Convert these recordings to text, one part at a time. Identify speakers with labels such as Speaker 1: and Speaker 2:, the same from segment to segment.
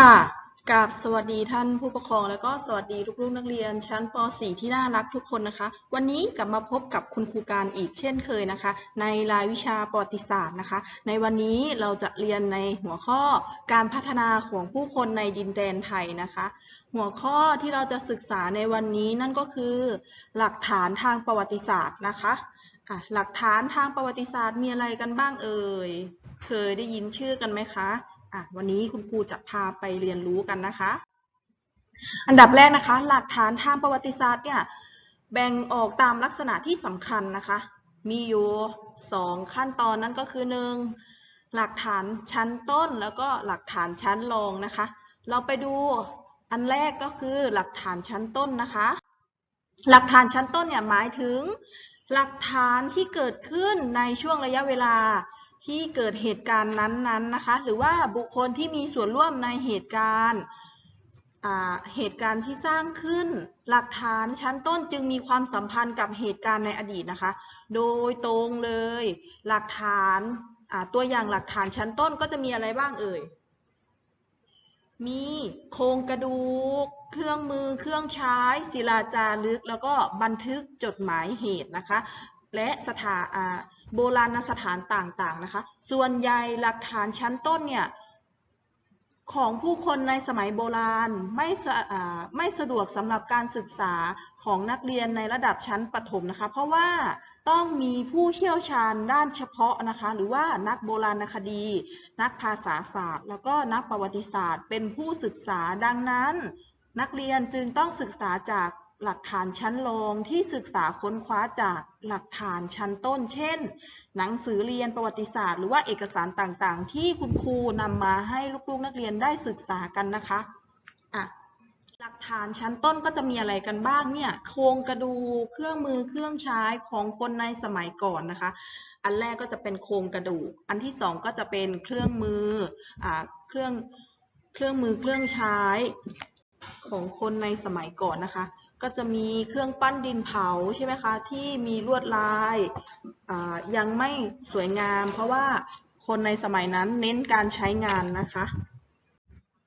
Speaker 1: ค่ะกับสวัสดีท่านผู้ปกครอง แล้วก็สวัสดีลูกๆนักเรียน ชั้นป .4 ที่น่ารักทุกคนนะคะ วันนี้กลับมาพบกับคุณครูการอีกเช่นเคยนะคะ ในรายวิชาประวัติศาสตร์นะคะ ในวันนี้เราจะเรียนในหัวข้อการพัฒนาของผู้คนในดินแดนไทยนะคะ หัวข้อที่เราจะศึกษาในวันนี้นั่นก็คือ หลักฐานทางประวัติศาสตร์นะคะะหลักฐานทางประวัติศาสตร์มีอะไรกันบ้างเอ่ยเคยได้ยินชื่อกันไหมคะ อะวันนี้คุณครูจะพาไปเรียนรู้กันนะคะ อันดับแรกนะคะ หลักฐานทางประวัติศาสตร์เนี่ยแบ่งออกตามลักษณะที่สำคัญนะคะ มีอยู่สองขั้นตอนนั่นก็คือหนึ่งหลักฐานชั้นต้นแล้วก็หลักฐานชั้นรองนะคะ เราไปดูอันแรกก็คือหลักฐานชั้นต้นนะคะ หลักฐานชั้นต้นเนี่ยหมายถึงหลักฐานที่เกิดขึ้นในช่วงระยะเวลา ที่เกิดเหตุการณ์นั้นๆนะคะ หรือว่าบุคคลที่มีส่วนร่วมในเหตุการณ์เหตุการณ์ที่สร้างขึ้นหลักฐานชั้นต้นจึงมีความสัมพันธ์กับเหตุการณ์ในอดีตนะคะ โดยตรงเลย หลักฐานตัวอย่างหลักฐานชั้นต้นก็จะมีอะไรบ้างเอ่ย มีโครงกระดูก เครื่องมือ เครื่องใช้ ศิลาจารึก แล้วก็บันทึกจดหมายเหตุนะคะ และสถาา โบราณสถานต่างๆนะคะ ส่วนใหญ่หลักฐานชั้นต้นเนี่ยของผู้คนในสมัยโบราณไม่สะอ่าไม่สะดวกสำหรับการศึกษาของนักเรียนในระดับชั้นประถมนะคะ เพราะว่าต้องมีผู้เชี่ยวชาญด้านเฉพาะนะคะ หรือว่านักโบราณคดี นักภาษาศาสตร์ แล้วก็นักประวัติศาสตร์ เป็นผู้ศึกษาดังนั้น นักเรียนจึงต้องศึกษาจาก หลักฐานชั้นรองที่ศึกษาค้นคว้าจากหลักฐานชั้นต้น เช่น หนังสือเรียนประวัติศาสตร์ หรือว่าเอกสารต่างๆ ที่คุณครูนำมาให้ลูกๆนักเรียนได้ศึกษากันนะคะอะหลักฐานชั้นต้นก็จะมีอะไรกันบ้างเนี่ย โครงกระดูก เครื่องมือ เครื่องใช้ของคนในสมัยก่อนนะคะ อันแรกก็จะเป็นโครงกระดูก อันที่สองก็จะเป็นเครื่องมืออเครื่อง เครื่องมือ เครื่องใช้ของคนในสมัยก่อนนะคะ ก็จะมีเครื่องปั้นดินเผาใช่ไหมคะ ที่มีลวดลายยังไม่สวยงาม เพราะว่าคนในสมัยนั้นเน้นการใช้งานนะคะ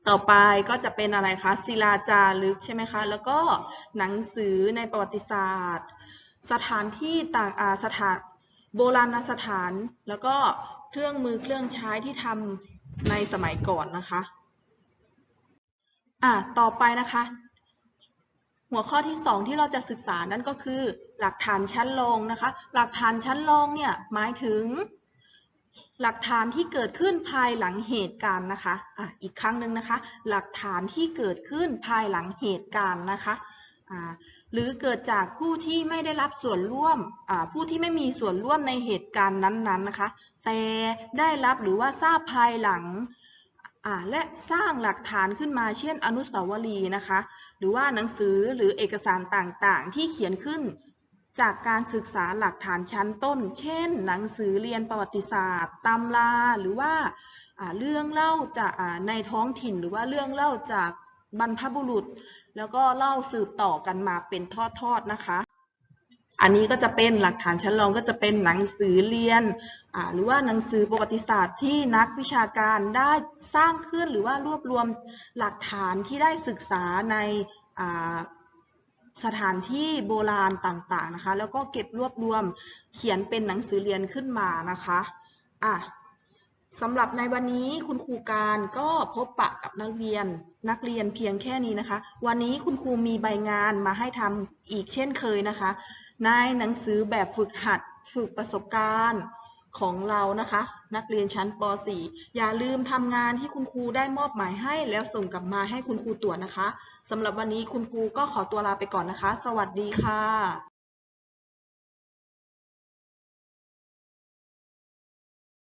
Speaker 1: ต่อไปก็จะเป็นอะไรคะศิลาจารึกใช่ไหมคะ แล้วก็หนังสือในประวัติศาสตร์ สถานที่ต่างสถานโบราณสถาน แล้วก็เครื่องมือเครื่องใช้ที่ทำในสมัยก่อนนะคะอะต่อไปนะคะ หัวข้อที่สองที่เราจะศึกษานั่นก็คือ หลักฐานชั้นรองนะคะ หลักฐานชั้นรองเนี่ยหมายถึง หลักฐานที่เกิดขึ้นภายหลังเหตุการณ์นะคะอะอีกครั้งหนึ่งนะคะ หลักฐานที่เกิดขึ้นภายหลังเหตุการณ์นะคะอ่าหรือเกิดจากผู้ที่ไม่ได้รับส่วนร่วมอ่าผู้ที่ไม่มีส่วนร่วมในเหตุการณ์นั้นๆนะคะ แต่ได้รับหรือว่าทราบภายหลัง อ่าและสร้างหลักฐานขึ้นมาเช่นอนุสาวรีย์นะคะ หรือว่าหนังสือหรือเอกสารต่างๆ ที่เขียนขึ้นจากการศึกษาหลักฐานชั้นต้น เช่น หนังสือเรียนประวัติศาสตร์ตำราหรือว่าเรื่องเล่าจากในท้องถิ่นหรือว่าเรื่องเล่าจากบรรพบุรุษ แล้วก็เล่าสืบต่อกันมาเป็นทอดๆนะคะ อันนี้ก็จะเป็นหลักฐานชั้นรองก็จะเป็นหนังสือเรียน หรือว่าหนังสือประวัติศาสตร์ที่นักวิชาการได้สร้างขึ้นหรือว่ารวบรวมหลักฐานที่ได้ศึกษาในสถานที่โบราณต่างๆนะคะ แล้วก็เก็บรวบรวมเขียนเป็นหนังสือเรียนขึ้นมานะคะอะ สำหรับในวันนี้คุณครูการก็พบปะกับนักเรียน นักเรียนเพียงแค่นี้นะคะ วันนี้คุณครูมีใบงานมาให้ทำอีกเช่นเคยนะคะ ในหนังสือแบบฝึกหัดฝึกประสบการณ์ของเรานะคะ นักเรียนชั้นป .4 อย่าลืมทำงานที่คุณครูได้มอบหมายให้ แล้วส่งกลับมาให้คุณครูตรวจนะคะสำหรับวันนี้คุณครูก็ขอตัวลาไปก่อนนะคะ สวัสดีค่ะ